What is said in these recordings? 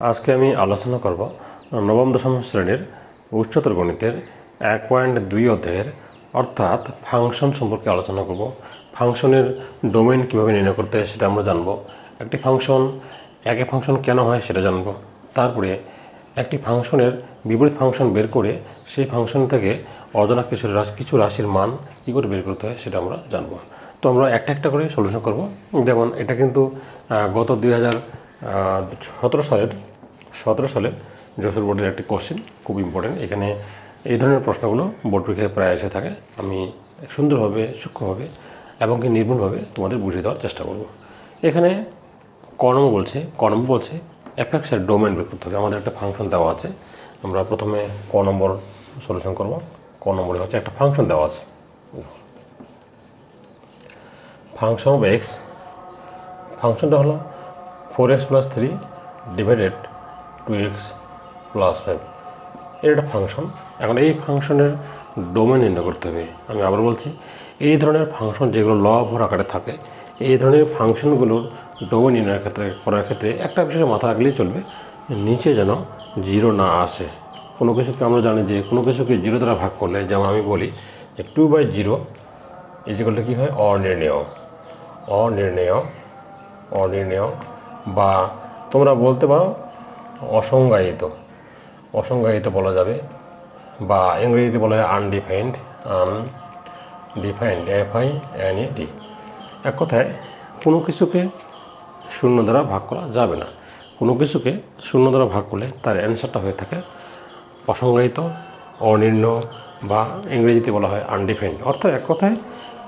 আজকে আমি আলোচনা করব নবম দশম শ্রেণির উচ্চতর গণিতের এক পয়েন্ট দুই অধ্যায়ের, অর্থাৎ ফাংশন সম্পর্কে আলোচনা করব। ফাংশনের ডোমেন কীভাবে নির্ণয় করতে হয় সেটা আমরা জানব। একটি ফাংশন, একে ফাংশন কেন হয় সেটা জানব। তারপরে একটি ফাংশনের বিপরীত ফাংশন বের করে সেই ফাংশন থেকে অজানা কিছু রাশি কিছু রাশির মান কী করে বের করতে হয় সেটা আমরা জানব। তো আমরা একটা একটা করে সলিউশন করব। যেমন এটা কিন্তু গত দুই হাজার সতেরো সালের সতেরো সালের যশোর বোর্ডের একটি কোশ্চেন খুব ইম্পর্টেন্ট এখানে এই ধরনের প্রশ্নগুলো বোর্ড পরীক্ষায় প্রায় এসে থাকে। আমি সুন্দরভাবে, সূক্ষ্মভাবে এবং কি নির্ভুলভাবে তোমাদের বুঝিয়ে দেওয়ার চেষ্টা করব। এখানে কর্ম বলছে কর্ম বলছে এফেক্টসের ডোমেন বের করতে হবে। আমাদের একটা ফাংশন দেওয়া আছে। আমরা প্রথমে ক নম্বর সলিউশন করব। ক নম্বরে হচ্ছে একটা ফাংশন দেওয়া আছে। ফাংশন অফ এক্স ফাংশনটা হলো four x plus three divided two x plus five এর একটা ফাংশন এখন এই ফাংশনের ডোমেন নির্ণয় করতে হবে। আমি আবার বলছি, এই ধরনের ফাংশন যেগুলো ল ভর আকারে থাকে, এই ধরনের ফাংশনগুলোর ডোমেন নির্ণয়ের ক্ষেত্রে, করার ক্ষেত্রে একটা বিষয় মাথা রাখলেই চলবে, নিচে যেন জিরো না আসে। কোনো কিছুকে আমরা জানি যে, কোনো কিছুকে জিরো দ্বারা ভাগ করলে, যেমন আমি বলি যে টু বাই জিরো এই ইজিকলটা কী হয়? অনির্ণেয়। অনির্ণেয় অনির্ণেয় বা তোমরা বলতে পারো অসংজ্ঞায়িত। অসংজ্ঞায়িত বলা যাবে বা ইংরেজিতে বলা হয় undefined undefined F I N E D এক কথায়, কোনো কিছুকে শূন্য দ্বারা ভাগ করা যাবে না। কোনো কিছুকে শূন্য দ্বারা ভাগ করলে তার অ্যান্সারটা হয়ে থাকে অসংজ্ঞায়িত অনির্ণয় বা ইংরেজিতে বলা হয় আনডিফাইন্ড অর্থাৎ এক কথায়,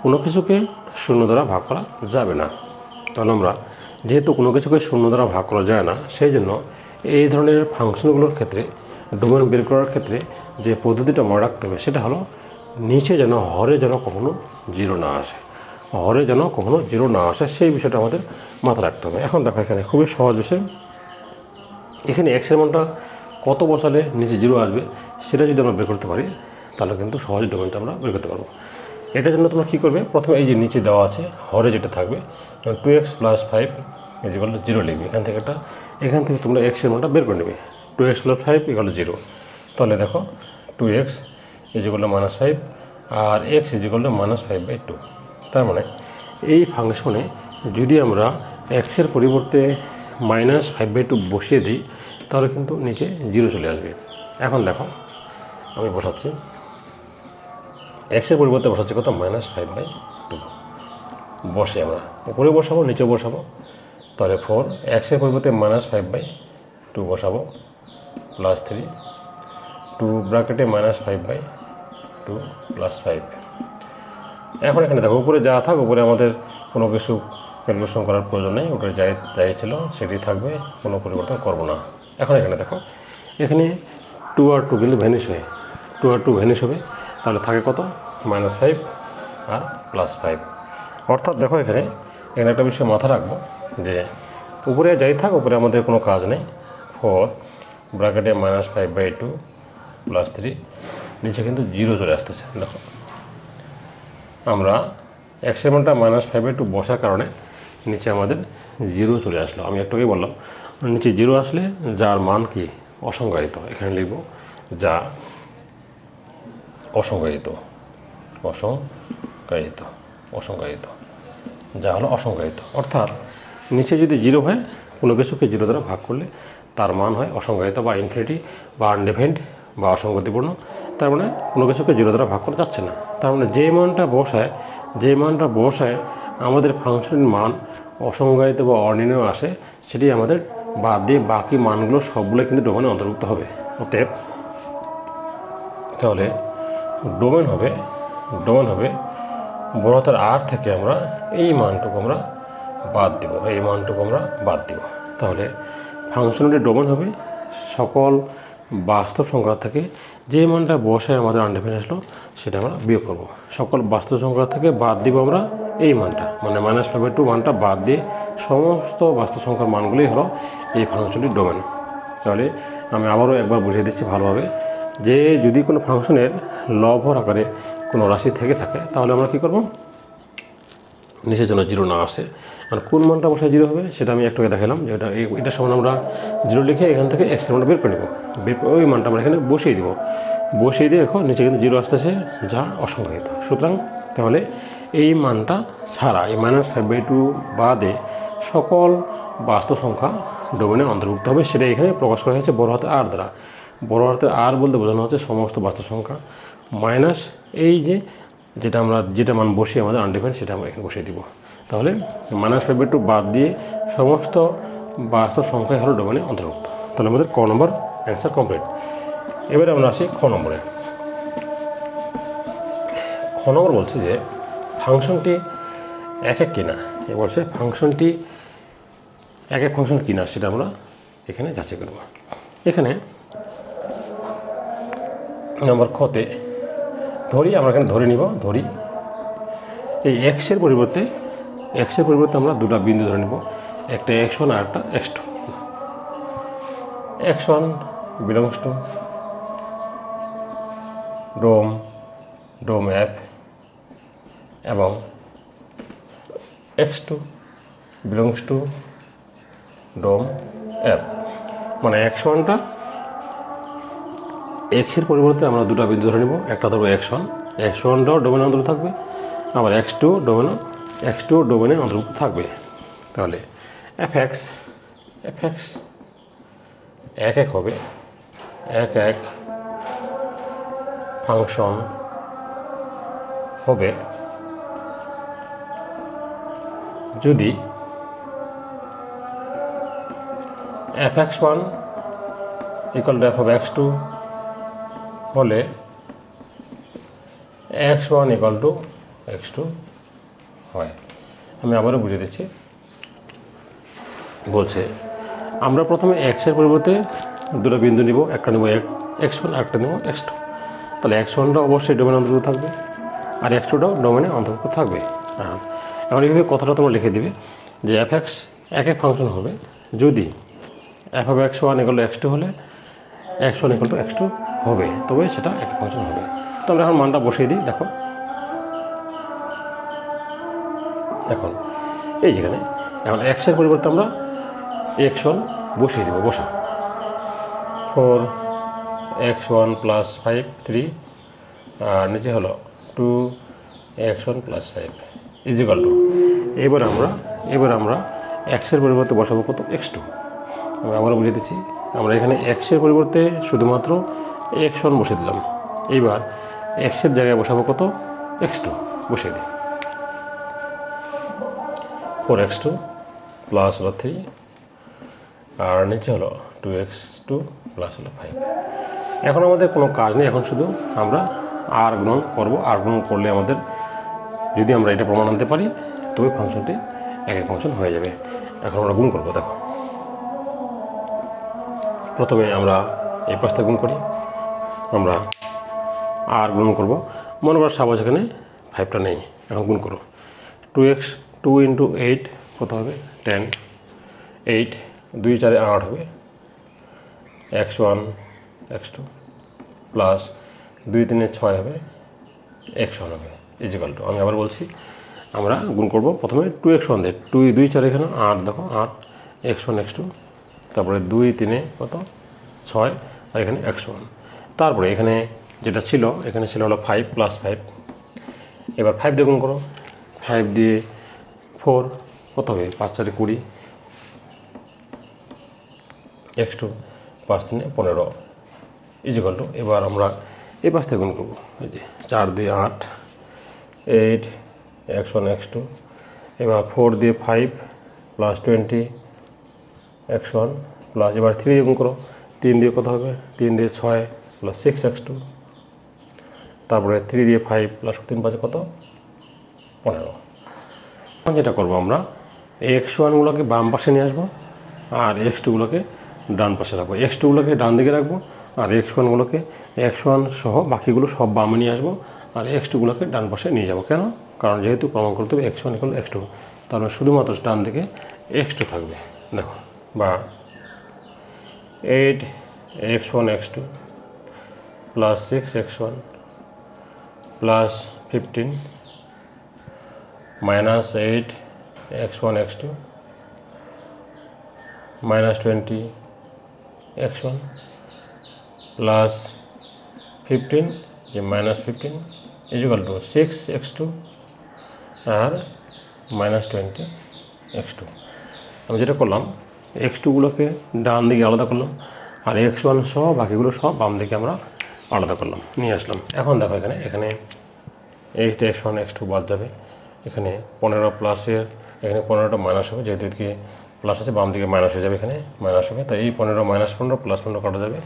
কোনো কিছুকে শূন্য দ্বারা ভাগ করা যাবে না। তাহলে আমরা যেহেতু কোনো কিছুকে শূন্য দ্বারা ভাগ করা যায় না, সেই জন্য এই ধরনের ফাংশনগুলোর ক্ষেত্রে, ডোমেন বের করার ক্ষেত্রে যে পদ্ধতিটা মনে রাখতে হবে, সেটা হলো নিচে যেন হরে যেন কখনো জিরো না আসে। হরে যেন কখনো জিরো না আসে, সেই বিষয়টা আমাদের মাথায় রাখতে হবে। এখন দেখো এখানে খুবই সহজ বিষয়। এখানে এক্সের মানটা কত বসালে নিচে জিরো আসবে, সেটা যদি আমরা বের করতে পারি, তাহলে কিন্তু সহজ ডোমেনটা আমরা বের করতে পারব। এটার জন্য তোমরা কী করবে? প্রথমে এই যে নিচে দেওয়া আছে, হরে যেটা থাকবে two x plus five is equal zero লিখবে। এখান থেকে একটা, এখান থেকে তোমরা এক্সের মানটা বের করে নেবে। Two x plus five equal zero তাহলে দেখো two x is equal minus five R x is equal minus five by two তার মানে এই ফাংশনে যদি আমরা এক্সের পরিবর্তে মাইনাস ফাইভ বাই টু বসিয়ে দিই, তাহলে কিন্তু নিচে জিরো চলে আসবে। এখন দেখো, আমি বসাচ্ছি। এক্সের পরিবর্তে বসাচ্ছি কত? মাইনাস ফাইভ বাই টু বসে আমরা। উপরে বসাবো, নিচে বসাবো। তাহলে ফোর এক্সের পরিবর্তে মাইনাস ফাইভ বাই টু বসাবো। প্লাস থ্রি টু ব্র্যাকেটে minus five by two plus five এখন এখানে দেখো, উপরে যা থাক, উপরে আমাদের কোনো কিছু ক্যালকুলেশন করার প্রয়োজন নেই। উপরে যাই যাই ছিল, সেটি থাকবে, কোনো পরিবর্তন করব না। এখন এখানে দেখো, এখানে টু আর টু কিন্তু ভ্যানিশ হয় টু আর টু ভ্যানিশ হবে। তাহলে থাকে কত? মাইনাস ফাইভ আর প্লাস ফাইভ অর্থাৎ দেখো এখানে এখানে একটা বিষয় মাথা রাখব যে উপরে যাই থাক, উপরে আমাদের কোনো কাজ নেই। ফোর ব্র্যাকেটে minus five by two plus three নিচে কিন্তু জিরো চলে আসতেছে, দেখো। আমরা এক্সেমেন্টটা মাইনাস ফাইভ বাই টু বসার কারণে নিচে আমাদের জিরো চলে আসলো। আমি একটু আগেই বললাম, নিচে জিরো আসলে যার মান কি? অসংজ্ঞায়িত। এখানে লিখব, যা অসংজ্ঞায়িত অসংজ্ঞায়িত অসংজ্ঞায়িত যা হলো অসংজ্ঞায়িত অর্থাৎ নিচে যদি জিরো হয়, কোনো কিছুকে জিরো দ্বারা ভাগ করলে তার মান হয় অসংজ্ঞায়িত বা ইনফিনিটি বা আনডিফাইন্ড বা অসঙ্গতিপূর্ণ। তার মানে কোনো কিছুকে জিরো দ্বারা ভাগ করা যাচ্ছে না। তার মানে যে মানটা বসায়, যে মানটা বসায় আমাদের ফাংশনের মান অসংজ্ঞায়িত বা অনির্ণয় আসে, সেটি আমাদের বাদ দিয়ে বাকি মানগুলো সবগুলো কিন্তু ডোমেনে অন্তর্ভুক্ত হবে। অতএব তাহলে ডোমেন হবে ডোমেন হবে বড়তার আর থেকে আমরা এই মানটুকু আমরা বাদ দেব, এই মানটুকু আমরা বাদ দেব। তাহলে ফাংশনটি ডোমেন হবে, সকল বাস্তব সংখ্যা থেকে যে মানটা বসে আমাদের আনডিফাইন আসলো, সেটা আমরা বিয়োগ করব। সকল বাস্তব সংখ্যা থেকে বাদ দিব আমরা এই মানটা মানে মাইনাস ফাইভ টু মানটা বাদ দিয়ে সমস্ত বাস্তব সংখ্যার মানগুলোই হলো এই ফাংশনটির ডোমেন। তাহলে আমি আবারও একবার বুঝিয়ে দিচ্ছি ভালোভাবে। যে যদি কোনো ফাংশনের লভর আকারে কোনো রাশি থেকে থাকে, তাহলে আমরা কী করব? নিচের জন্য জিরো না আসে। আর কোন মানটা বসায় জিরো হবে, সেটা আমি একটু আগে দেখালাম যে এটা এটার সমান আমরা জিরো লিখে এখান থেকে এক্সের মানটা বের করে নেব। বের ওই মানটা আমরা এখানে বসিয়ে দিব। বসিয়ে দিয়ে দেখো, নিচে কিন্তু জিরো আসতেছে, যা অসংখ্যিত সুতরাং তাহলে এই মানটা ছাড়া, এই মাইনাস ফাইভ বাই টু বাদে সকল বাস্তব সংখ্যা ডোমেনে অন্তর্ভুক্ত হবে সেটা এখানে প্রকাশ করা হয়েছে বড় হাতে আর দ্বারা। বড় হাতে আর বলতে বোঝানো হচ্ছে সমস্ত বাস্তব সংখ্যা মাইনাস এই যে যেটা আমরা যেটা মান বসিয়ে আমাদের আনডিফাইন সেটা আমরা এখানে বসিয়ে দিব। তাহলে মাইনাস ফাইভ টু বাদ দিয়ে সমস্ত বাস্তব সংখ্যাই হলো ডোমেনে অন্তর্ভুক্ত। তাহলে আমাদের ক নম্বর অ্যান্সার কমপ্লিট এবারে আমরা আসি খ নম্বরে খ নম্বর বলছে যে ফাংশনটি এক এক কিনা? এ বলছে ফাংশনটি এক এক ফাংশন কিনা সেটা আমরা এখানে যাচাই করব। এখানে নাম্বার খতে ধরি, আমরা এখানে ধরে নিব, ধরি। এই এক্সের পরিবর্তে এক্সের পরিবর্তে আমরা দুটা বিন্দু ধরে নিব, একটা এক্স ওয়ান আর একটা x two x one belongs to dom dom f এবং x two belongs to dom f মানে এক্স ওয়ানটা এক্সের পরিবর্তে আমরা দুটো বিন্দু ধরে নেব। একটা ধরবো এক্স ওয়ান এক্স ওয়ানটাও ডোমেনে অন্তর্ভুক্ত থাকবে। আবার এক্স টু ডোমেনও এক্স টু ডোমেনে অন্তর্ভুক্ত থাকবে। তাহলে এফ এক্স এফ এক্স এক এক হবে। এক এক ফাংশন হবে। যদি f x one equal to f of x two হলে x one equal to x two হয়। আমি আবারও বুঝে দিচ্ছি। বলছে, আমরা প্রথমে এক্সের পরিবর্তে দুটো বিন্দু নিব, একটা নেব এক্স ওয়ান একটা নেব এক্স টু তাহলে এক্স ওয়ানটা অবশ্যই ডোমেনে অন্তর্ভুক্ত থাকবে, আর এক্স টুটাও ডোমেনে অন্তর্ভুক্ত থাকবে। হ্যাঁ এখন এইভাবে কথাটা তোমরা লিখে দিবে যে এফ এক্স এক এক ফাংশন হবে। যদি f of x one to x two হলে টু এক্স টু হবে, তবে সেটা এক ফাংশন হবে। তো আমরা এখন মানটা বসিয়ে দিই, দেখো। এখন, এই যেখানে এখন এক্সের পরিবর্তে আমরা এক্স ওয়ান বসিয়ে দেবো, বসা। Four x one plus five three আর নিচে হলো two x one plus five is equal to এবার আমরা এবার আমরা এক্সের পরিবর্তে বসাবো কত? এক্স টু আমি আবারও বুঝিয়ে দিচ্ছি আমরা এখানে এক্সের পরিবর্তে শুধুমাত্র এক্স ওয়ান বসে দিলাম। এইবার এক্সের জায়গায় বসাবো কত? এক্স টু বসিয়ে দিই। ফোর এক্স টু প্লাস হলো থ্রি আর নিচে হলো টু এক্স টু প্লাস হলো ফাইভ এখন আমাদের কোনো কাজ নেই, এখন শুধু আমরা আর গুণন করব। আর গুণন করলে আমাদের যদি আমরা এটা প্রমাণ আনতে পারি, তবে ফাংশনটি এক এক ফাংশন হয়ে যাবে। এখন আমরা গুণ করব, দেখো। প্রথমে আমরা এই পাশটা গুণ করি। আমরা আর গুণ করব। মনে করার সাবাস এখানে ফাইভটা নেই, এখন গুণ করো। Two x two into eight কত হবে? টেন এইট দুই চারে আট হবে। X one x two plus দুই তিনে ছয় হবে। এক্স ওয়ান হবে। ইজিকাল টু আমি আবার বলছি, আমরা গুণ করব প্রথমে টু এক্স ওয়ান দিয়ে। টু দুই চার এখানে আট, দেখো, আট। এক্স ওয়ান এক্স টু তারপরে দুই, তিনে কত? ছয়, আর এখানে একশো ওয়ান। তারপরে এখানে যেটা ছিল, এখানে ছিল হলো ফাইভ প্লাস ফাইভ এবার ফাইভ দিয়ে গুণ করো। ফাইভ দিয়ে ফোর কত হবে? পাঁচ চারে কুড়ি। এক্স টু পাঁচ তিনে পনেরো। ইজিকাল টু এবার আমরা এই পাঁচ থেকে গুণ করব। এই যে চার দিয়ে আট eight x one x two এবার ফোর দিয়ে five plus twenty x one plus এবার থ্রি দিয়ে গুণ করো তিন দিয়ে কত হবে তিন দিয়ে ছয় প্লাস সিক্স এক্স টু তারপরে থ্রি দিয়ে ফাইভ প্লাস তিন পাঁচে কত পনেরো এখন যেটা করব আমরা এক্স ওয়ানগুলোকে বাম পাশে নিয়ে আসব আর এক্স টুগুলোকে ডান পাশে রাখব এক্স টুগুলোকে ডান দিকে রাখব আর এক্স ওয়ানগুলোকে এক্স ওয়ান সহ বাকিগুলো সব বামে নিয়ে আসব, আর এক্স টুগুলোকে ডান পাশে নিয়ে যাব। কেন? কারণ যেহেতু প্রমাণ করতে হবে x one equal x two তার মানে শুধুমাত্র ডান দিকে এক্স টু থাকবে। দেখো। বা eight x one x two plus six x one plus fifteen minus eight x one x two minus twenty x one plus fifteen যে minus fifteen is equal to six x two R minus twenty x two আমি যেটা করলাম x টুগুলোকে ডান দিকে আলাদা করলাম, আর x one সহ বাকিগুলো সব বাম দিকে আমরা আলাদা করলাম, নিয়ে আসলাম। এখন দেখো এখানে এখানে eight x one x two বাদ যাবে। এখানে পনেরো প্লাসের এখানে পনেরোটা মাইনাস হবে, যেহেতু এদিকে প্লাস আছে, বাম দিকে মাইনাস হয়ে যাবে এখানে মাইনাস হবে। তাই এই পনেরো মাইনাস পনেরো প্লাস পনেরো কাটা যাবে।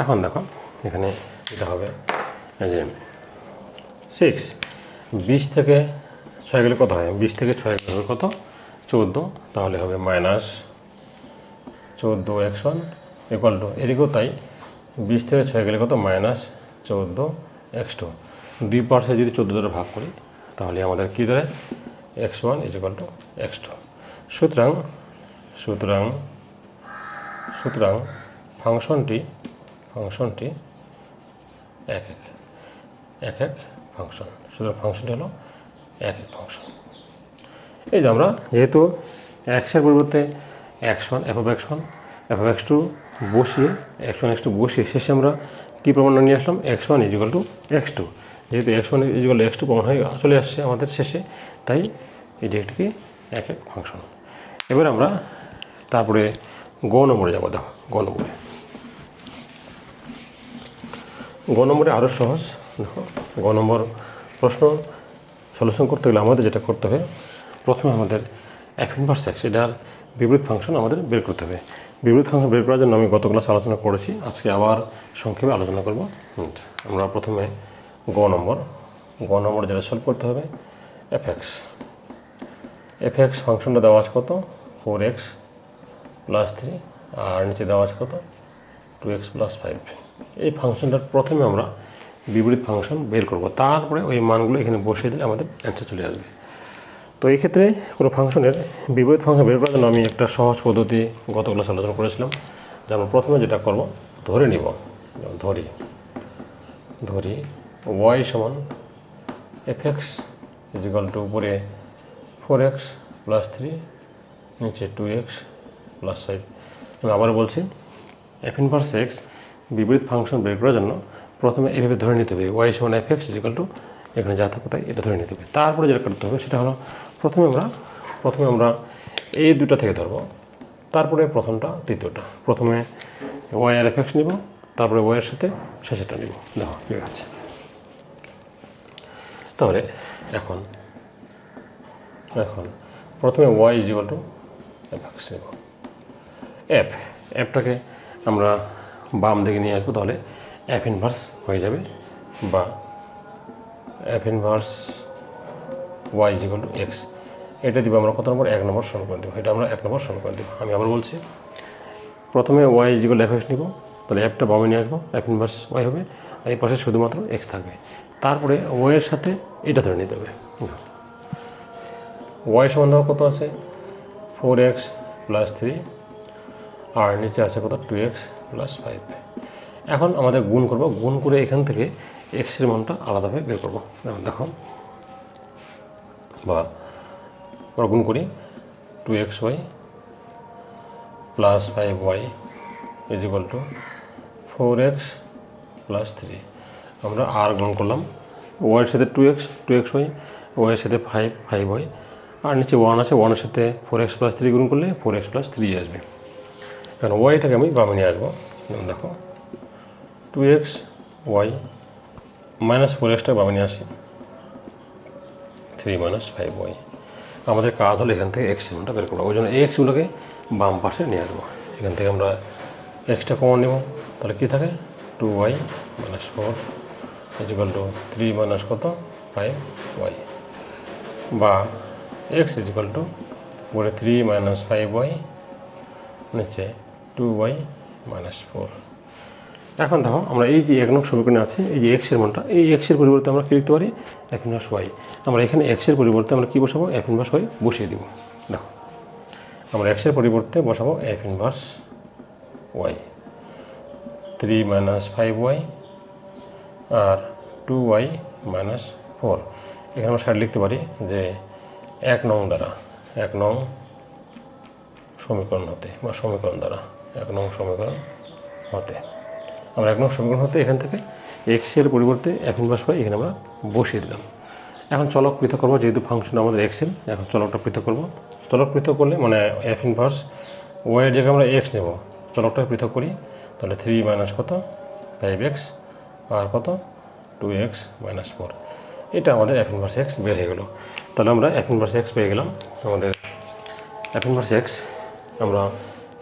এখন দেখো, এখানে এটা হবে যে সিক্স বিশ থেকে ছয় গেলে কত হয়? বিশ থেকে ছয় গেলে কত? চৌদ্দো। তাহলে হবে মাইনাস চৌদ্দো এক্স ওয়ান ইকুয়াল টু এদিকেও তাই, বিশ থেকে ছয় গেলে কত? মাইনাস চৌদ্দো এক্স টু দুই পার্সে যদি চোদ্দ দ্বারা ভাগ করি, তাহলে আমাদের কী দাঁড়ায় x one is equal to x two সুতরাং সুতরাং সুতরাং ফাংশনটি ফাংশনটি এক এক এক এক ফাংশন সুতরাং ফাংশনটি হলো এক এক ফাংশন এই যে আমরা যেহেতু এক্সের পরিবর্তে one f of one f of x two বসিয়ে ওয়ান এক্স টু বসিয়ে শেষে আমরা কী প্রমাণ নিয়ে আসলাম? X one is equal to x two যেহেতু x one is equal x two প্রমাণ হয়ে চলে আসছে আমাদের শেষে, তাই এটি একটি এক এক ফাংশন এবার আমরা তারপরে গ নম্বরে যাব, দেখো, গ নম্বরে। গ নম্বরে আরও সহজ, দেখো, গ নম্বর প্রশ্ন সলিউশন করতে গেলে আমাদের যেটা করতে হবে, প্রথমে আমাদের এফ ইনভার্স এক্স এটার বিপরীত ফাংশন আমাদের বের করতে হবে। বিপরীত ফাংশন বের করার জন্য আমি গত ক্লাস আলোচনা করেছি, আজকে আবার সংক্ষেপে আলোচনা করব। আমরা প্রথমে গ নম্বর। গ নম্বর যেটা সলভ করতে হবে এফ এক্স এফ এক্স ফাংশনটা দেওয়া আছে কত? ফোর এক্স প্লাস থ্রি আর নিচে দেওয়া আছে কত? টু এক্স প্লাস ফাইভ এই ফাংশনটার প্রথমে আমরা বিপরীত ফাংশন বের করব। তারপরে ওই মানগুলো এখানে বসিয়ে দিলে আমাদের অ্যান্সার চলে আসবে। তো এই ক্ষেত্রে কোনো ফাংশনের বিপরীত ফাংশন বের করার জন্য আমি একটা সহজ পদ্ধতি গত ক্লাস আলোচনা করেছিলাম যে আমরা প্রথমে যেটা করব, ধরে নিব ধরি ধরি ওয়াই সমান f x is equal to উপরে ফোর এক্স প্লাস থ্রি নিচে টু এক্স প্লাস ফাইভ আমি আবার বলছি এফ ইনভার্স এক্স বিপরীত ফাংশন বের করার জন্য প্রথমে এভাবে ধরে নিতে হবে ওয়াই সমান এফ এক্স ইজিক্যাল টু এখানে যা থাকবে তাই এটা ধরে নিতে হবে। তারপরে যেটা করতে হবে সেটা হলো প্রথমে আমরা প্রথমে আমরা এই দুটা থেকে ধরবো। তারপরে প্রথমটা, তৃতীয়টা। প্রথমে ওয়াই আর এফ এক্স নিব, তারপরে ওয়াইয়ের সাথে শেষেরটা নিব। দেখো ঠিক আছে। তাহলে এখন এখন প্রথমে y is equal to f x নেব। অ্যাপ অ্যাপটাকে আমরা বাম দিকে নিয়ে আসব, তাহলে অ্যাপ ইনভার্স হয়ে যাবে বা f inverse y is equal to x এটা দিব আমরা কত নম্বর? এক নম্বর সমীকরণ দেবো। এটা আমরা এক নম্বর সমীকরণ দেবো। আমি আবার বলছি, প্রথমে ওয়াই ইজিক্যাল এফ এক্স নিব, তাহলে অ্যাপটা বামে নিয়ে আসব অ্যাপ ইনভার্স ওয়াই হবে, আর এই পাশে শুধুমাত্র এক্স থাকবে। তারপরে ওয়াইয়ের সাথে এটা ধরে নিতে হবে। ওয়াই দেওয়া কত আছে? ফোর এক্স প্লাস থ্রি আর নিচে আছে কত? টু এক্স প্লাস ফাইভ এখন আমাদের গুণ করব। গুণ করে এখান থেকে এক্সের মানটা আলাদাভাবে বের করব। দেখো বা আমরা গুণ করি। Two x y plus five y is equal to four x plus three আমরা আর গুণ করলাম। ওয়াইয়ের সাথে two x two x y ওয়াইয়ের সাথে ফাইভ ফাইভ ওয়াই আর নিচে ওয়ান আছে ওয়ানের সাথে ফোর এক্স প্লাস থ্রি গুণ করলে ফোর এক্স প্লাস থ্রি আসবে। কারণ ওয়াইটাকে আমি বামে নিয়ে আসব। দেখো two x y minus four extra বামে নিয়ে আসি। থ্রি মাইনাস ফাইভ ওয়াই আমাদের কাজ হলো এখান থেকে এক্স চিহ্নটা বের করব ওই জন্য এক্সগুলোকে বাম পাশে নিয়ে আসব। এখান থেকে আমরা এক্সটা কমন নেব। তাহলে কী থাকে? Two y minus four equal two three minus কত? ফাইভ ওয়াই বা এক্স ইজিক্যাল টু উপরে থ্রি মাইনাস ফাইভ ওয়াই নিচে টু ওয়াই মাইনাস ফোর এখন দেখো, আমরা এই যে এক নং সমীকরণে আছে, এই যে এক্সের মানটা, এই এক্সের পরিবর্তে আমরা কী লিখতে পারি? এফ ইনভার্স ওয়াই আমরা এখানে এক্সের পরিবর্তে আমরা কী বসাবো? এফ ইনভার্স ওয়াই বসিয়ে দিব। দেখো, আমরা এক্সের পরিবর্তে বসাবো f inverse y three minus five y আর টু ওয়াই মাইনাস ফোর এখানে আমরা সাইড লিখতে পারি যে এক নং দ্বারা, এক নং সমীকরণ হতে বা সমীকরণ দ্বারা, এক নং সমীকরণ হতে। আমরা এক নং সমীকরণ হতে এখান থেকে এক্সের পরিবর্তে এফ ইনভার্স পাই এখানে আমরা বসিয়ে দিলাম। এখন চলক পৃথক করব, যেহেতু ফাংশন আমাদের এক্স এক্সেল এখন চলকটা পৃথক করব। চলক পৃথক করলে মানে এফ ইনভার্স ওয়াইয়ের জায়গায় আমরা এক্স নেব। চলকটা পৃথক করি, তাহলে থ্রি মাইনাস কত? ফাইভ এক্স আর কত? টু এক্স মাইনাস ফোর এটা আমাদের এফ ইনভার্স এক্স বের হয়ে গেলো। তাহলে আমরা এফ ইনভার্স এক্স পেয়ে গেলাম আমাদের এফ ইনভার্স এক্স আমরা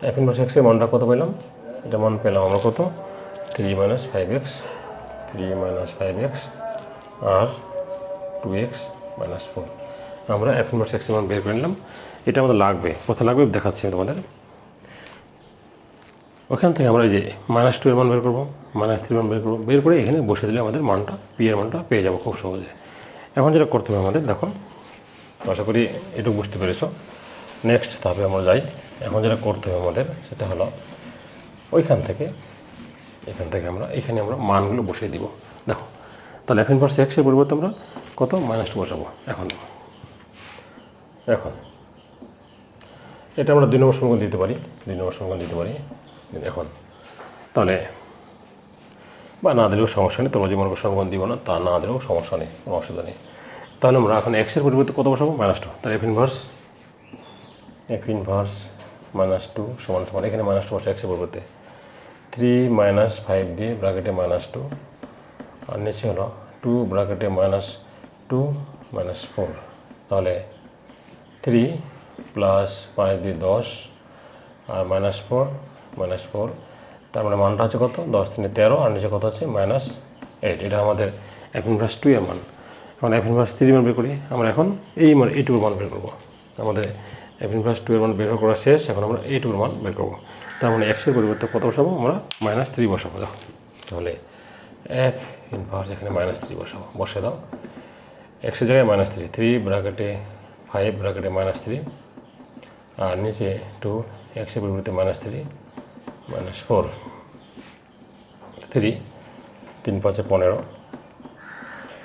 এফ ইনভার্স এক্সের মানটা কত পেলাম? এটা মান পেলাম আমরা কত? Three minus five x three minus five x আর টু এক্স মাইনাস ফোর আমরা ইনভার্স এক্সের মান বের করে নিলাম। এটা আমাদের লাগবে। কোথায় লাগবে দেখাচ্ছি তোমাদের। ওখান থেকে আমরা এই যে মাইনাস টু এর মান বের করব মাইনাস থ্রি মান বের করব। বের করে এখানে বসে দিলে আমাদের মানটা পি এর মানটা পেয়ে যাব খুব সহজে। এখন যেটা করতে হবে আমাদের, দেখো, আশা করি এটুকু বুঝতে পেরেছ। নেক্সট ধাপে আমরা যাই। এখন যেটা করতে হবে আমাদের, সেটা হলো ওইখান থেকে এখান থেকে আমরা, এখানে আমরা মানগুলো বসিয়ে দিব। দেখো, তাহলে এখন পার্সে এক্সের পরিবর্তে আমরা কত? মাইনাস টু বসাবো। এখন এখন। এটা আমরা দুই নম্বর সমীকরণ দিতে পারি। দুই নম্বর সমীকরণ দিতে পারি। এখন। তাহলে, বা না দিলেও সমস্যা নেই, তোমরা মনে সমীকরণ দিব না, তা না দিলেও সমস্যা নেই, কোনো অসুবিধা নেই। তাহলে আমরা এখন এক্সের পরিবর্তে কত বসাবো? মাইনাস টু তাহলে f inverse f inverse minus two সমান সমান। এখানে মাইনাস টু বসে এক্সের পরিবর্তে। থ্রি মাইনাস ফাইভ দিয়ে ব্র্যাকেটে মাইনাস টু আর নিচে হলো টু ব্র্যাকেটে মাইনাস টু মাইনাস ফোর তাহলে থ্রি প্লাস পাঁচ দিয়ে দশ, আর মাইনাস ফোর মাইনাস ফোর তার মানে মানটা আছে কত? দশ তিনে তেরো, আর নিচে কত আছে? মাইনাস এইট এটা আমাদের এফ ইনভার্স টু এর মান। এখন এফ ইনভার্স থ্রি মান বের করি। আমরা এখন এই মান, এই টুর মান বের করব। আমাদের এফ ইনভার্স টু এর মান বের করা শেষ, এখন আমরা এই টুর মান বের করব। তার মানে এক্সের পরিবর্তে কত বসাবো আমরা? মাইনাস থ্রি বসাবো, দেখো। তাহলে এফ ইনভার্স এখানে মাইনাস থ্রি বসাবো। বসে দাও। এক্সের জায়গায় মাইনাস থ্রি থ্রি ব্র্যাকেটে ফাইভ ব্র্যাকেটে মাইনাস থ্রি আর নিচে টু এক্সের পরিবর্তে minus three minus four three তিন পাঁচে পনেরো,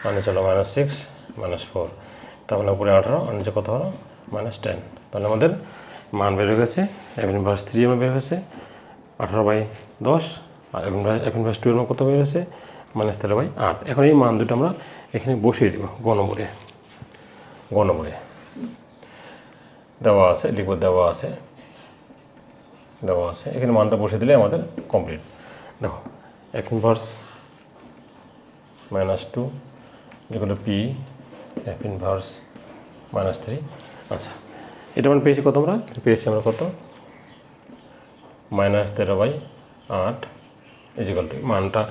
আর নিচে হলো মাইনাস সিক্স মাইনাস ফোর তার মানে উপরে আঠারো, আর নিচে কত হলো? মাইনাস টেন তাহলে আমাদের মান বের হয়ে গেছে এফ ইনভার্স থ্রি এম বের হয়েছে আঠারো বাই দশ, আর f inverse f inverse two এর কত বের হয়েছে? মাইনাস তেরো বাই আট। এখন এই মান দুটো আমরা এখানে বসিয়ে দেবো গ নম্বরে। গ নম্বরে। দেওয়া আছে লিখব দেওয়া আছে। দেওয়া আছে। এখানে মানটা বসে দিলে আমাদের কমপ্লিট দেখো এক ইনভার্স মাইনাস টু যেগুলো p f inverse minus three আচ্ছা। এটা মানে পেয়েছি কত আমরা? পেয়েছি আমরা কত? মাইনাস তেরো বাই আট ইজিকাল টু মানটা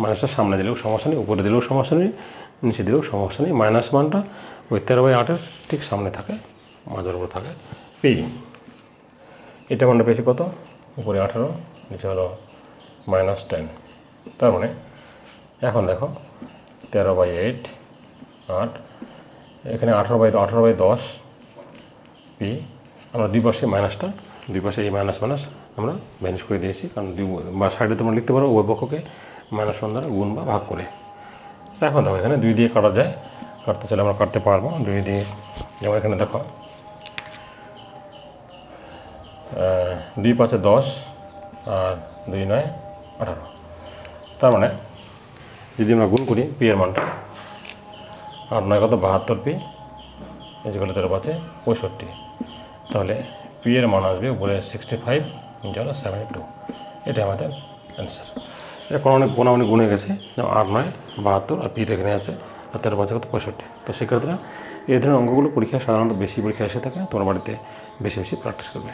মাইনাসটা সামনে দিলেও সমস্যা নেই, উপরে দিলেও সমস্যা নেই, নিচে দিলেও সমস্যা নেই। মাইনাস মানটা ওই তেরো বাই আটের ঠিক সামনে থাকে, মাঝের উপর থাকে। পি এটা মানটা পেয়েছি কত? উপরে আঠারো, নিচে হলো মাইনাস টেন তার মানে এখন দেখো, তেরো বাই এইট আট। এখানে আঠারো বাই আঠারো বাই দশ পি আমরা দুই পাশে মাইনাসটা, দুই পাশে এই মাইনাস মাইনাস আমরা ভ্যানিশ করে দিয়েছি, কারণ দুই বা সাইডে তোমরা লিখতে পারো, উভয় পক্ষকে মাইনাস ওয়ান দ্বারা গুণ বা ভাগ করে। এখন দেখো, এখানে দুই দিয়ে কাটা যায়, কাটতে চাইলে আমরা কাটতে পারব, দুই দিয়ে, যেমন এখানে দেখো দুই পাঁচে দশ আর দুই নয় আঠারো। তার মানে যদি আমরা গুণ করি, পি এর মানটা, আর নয় কত বাহাত্তর পি যেগুলো তেরো পাঁচে পঁয়ষট্টি। তাহলে পি এর মান আসবে উপরে সিক্সটি ফাইভ জল সেভেন টু এটা আমাদের অ্যান্সার এটা কোনো অনেক কোনো অনেক গুণে গেছে, যেমন আট, নয়, বাহাত্তর আর পিতে এখানে আছে আর তেরো পাঁচ কত? পঁয়ষট্টি। তো সেক্ষেত্রে এই ধরনের অঙ্কগুলো পরীক্ষা সাধারণত বেশি পরীক্ষা এসে থাকে, তোমার বাড়িতে বেশি বেশি প্র্যাকটিস করবে।